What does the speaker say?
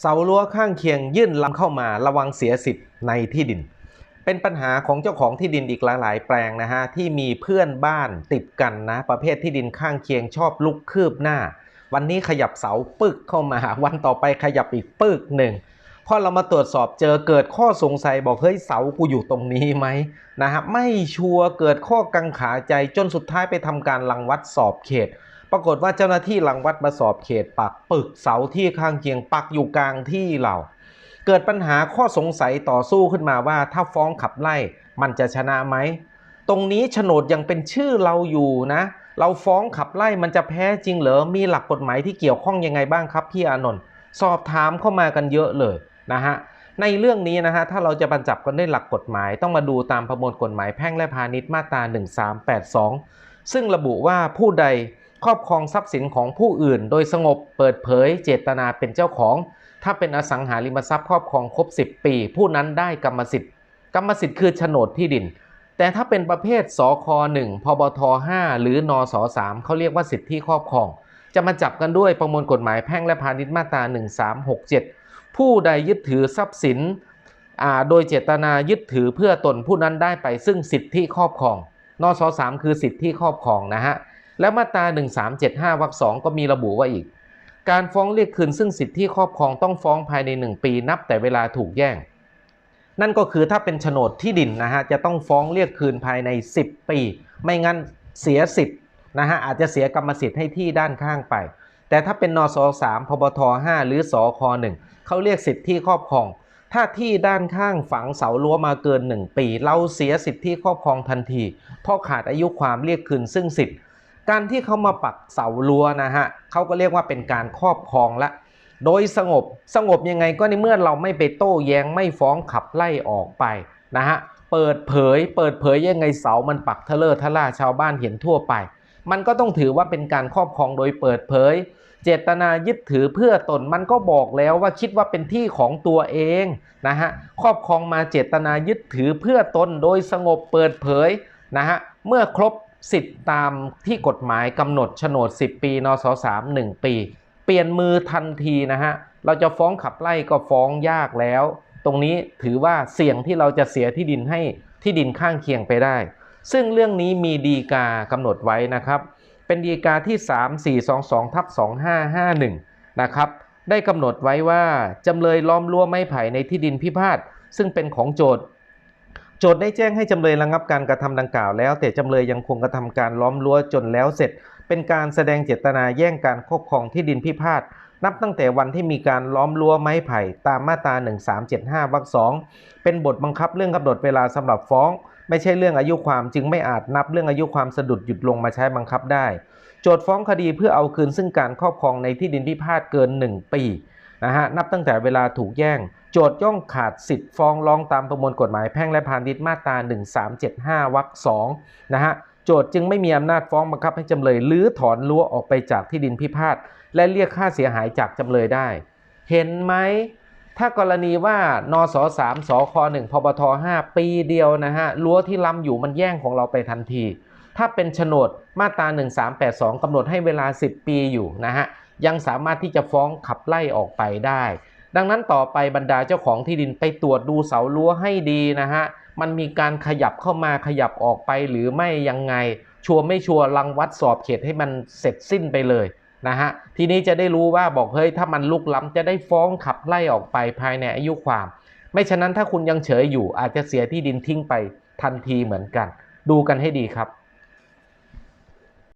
เสารั้วข้างเคียงยื่นลำเข้ามาระวังเสียสิทธิ์ในที่ดิน เป็นปัญหาของเจ้าของที่ดินอีกหลาย ๆ แปลงนะฮะที่มีเพื่อนบ้านติดกันนะ ประเภทที่ดินข้างเคียงชอบลุกคืบหน้า วันนี้ขยับเสาปึกเข้ามา วันต่อไปขยับอีกปึกหนึ่งพอเรามาตรวจสอบเจอเกิดข้อสงสัยบอกเฮ้ยเสากูอยู่ตรงนี้ไหมนะฮะไม่ชัวร์เกิดข้อกังขาใจจนสุดท้ายไปทำการรังวัดสอบเขต ปรากฏว่าเจ้าหน้าที่รังวัดมาสอบเขตปักปึกเสาที่ข้างเคียงปักอยู่กลางที่เราเกิดปัญหาข้อสงสัยต่อสู้ขึ้นมาว่าถ้าฟ้องขับไล่มันจะชนะไหม ตรงนี้โฉนดยังเป็นชื่อเราอยู่นะ เราฟ้องขับไล่มันจะแพ้จริงเหรอ มีหลักกฎหมายที่เกี่ยวข้องยังไงบ้างครับพี่อานนท์สอบถามเข้ามากันเยอะเลยนะฮะในเรื่องนี้นะฮะถ้าเราจะบรรจับกันด้วยหลักกฎหมาย ต้องมาดูตามประมวลกฎหมายแพ่งและพาณิชย์มาตรา 1382 ซึ่งระบุว่าผู้ใด ครอบครองทรัพย์สินของผู้อื่น โดยสงบเปิดเผยเจตนาเป็นเจ้าของ ถ้าเป็นอสังหาริมทรัพย์ครอบครองครบ 10 ปี ผู้นั้นได้กรรมสิทธิ์ กรรมสิทธิ์คือโฉนดที่ดิน แต่ถ้าเป็นประเภทสค1พบท5หรือนส3เขาเรียกว่าสิทธิครอบครอง จะมาจับกันด้วยประมวลกฎหมายแพ่งและพาณิชย์มาตรา 1367 ผู้ใดยึดถือทรัพย์สินอ่าโดยเจตนายึดถือเพื่อตนผู้นั้นได้ไปซึ่งสิทธิครอบครอง นส3คือสิทธิครอบครองนะฮะ และมาตรา 1375วรรคสองก็มีระบุว่าอีก การฟ้องเรียกคืนซึ่งสิทธิครอบครองต้องฟ้องภายใน 1 ปีนับแต่เวลาถูกแย่ง นั่นก็คือถ้าเป็นโฉนดที่ดินนะฮะจะต้องฟ้องเรียกคืนภายใน 10 ปี ไม่งั้นเสียสิทธิ์นะฮะอาจจะเสียกรรมสิทธิ์ให้ที่ด้านข้างไป แต่ถ้าเป็นนส3พบท5หรือสค1เขาเรียกสิทธิครอบครอง ถ้าที่ด้านข้างฝังเสารั้วมาเกิน 1 ปี เราเสียสิทธิครอบครองทันที เพราะขาดอายุความเรียกคืนซึ่งสิทธิ์ การที่เขามาปักเสารั้วนะฮะเขาก็เรียกว่าเป็นการครอบครองละ โดยสงบสงบยังไงก็ในเมื่อเราไม่ไปโต้แย้งไม่ฟ้องขับไล่ออกไปนะฮะเปิดเผย เปิดเผยยังไงเสามันปักทะเลอทะล่าชาวบ้านเห็นทั่วไป มันก็ต้องถือว่าเป็นการครอบครองโดยเปิดเผย เจตนายึดถือเพื่อตนมันก็บอกแล้วว่าคิดว่าเป็นที่ของตัวเองนะฮะครอบครองมาเจตนายึดถือเพื่อตนโดยสงบเปิดเผยนะฮะเมื่อครบ สิทธิ์ตามที่กฎหมายกำหนดโฉนด 10 ปีนส3 1ปี เปลี่ยนมือทันทีนะฮะ เราจะฟ้องขับไล่ก็ฟ้องยากแล้ว ตรงนี้ถือว่าเสี่ยงที่เราจะเสียที่ดินให้ที่ดินข้างเคียงไปได้ ซึ่งเรื่องนี้มีดีกากำหนดไว้นะครับ เป็นดีกาที่ 3422ทับ2551 นะครับ ได้กำหนดไว้ว่าจำเลยล้อมรั้วไม้ไผ่ในที่ดินพิพาทซึ่งเป็นของโจทย์ โจทย์ได้แจ้งให้จำเลยระงับการกระทำดังกล่าวแล้ว แต่จำเลยยังคงกระทำการล้อมรั้วจนแล้วเสร็จ เป็นการแสดงเจตนาแย่งการครอบครองที่ดินพิพาทนับตั้งแต่วันที่มีการล้อมรั้วไม้ไผ่ตามมาตรา 1375วรรคสองเป็นบทบังคับเรื่องกำหนดเวลาสำหรับฟ้อง ไม่ใช่เรื่องอายุความจึงไม่อาจนับเรื่องอายุความสะดุดหยุดลงมาใช้บังคับได้ โจทย์ฟ้องคดีเพื่อเอาคืนซึ่งการครอบครองในที่ดินพิพาทเกิน 1 ปี นะฮะนับตั้งแต่เวลาถูกแย่ง โจทย์ย่องขาดสิทธิ์ฟ้องร้องตามประมวลกฎหมายแพ่งและพาณิชย์มาตรา 1375วรรคสองนะฮะโจทย์จึงไม่มีอำนาจฟ้องบังคับให้จำเลยลื้อถอนรั้วออกไปจากที่ดินพิพาทและเรียกค่าเสียหายจากจำเลยได้ เห็นไหมถ้ากรณีว่านส3สค1พบท5ปีเดียวนะฮะรั้วที่ล้ำอยู่มันแย่งของเราไปทันที ถ้าเป็นโฉนดมาตรา 1382กำหนดให้เวลา 10 ปีอยู่นะฮะ ยังสามารถที่จะฟ้องขับไล่ออกไปได้ ดังนั้นต่อไปบรรดาเจ้าของที่ดินไปตรวจดูเสารั้วให้ดีนะฮะมันมีการขยับเข้ามาขยับออกไปหรือไม่ยังไง ชัวร์ไม่ชัวร์รังวัดสอบเขตให้มันเสร็จสิ้นไปเลยนะฮะทีนี้จะได้รู้ว่าบอกเฮ้ยถ้ามันลุกล้ำจะได้ฟ้องขับไล่ออกไปภายในอายุความ ไม่ฉะนั้นถ้าคุณยังเฉยอยู่อาจจะเสียที่ดินทิ้งไปทันทีเหมือนกัน ดูกันให้ดีครับ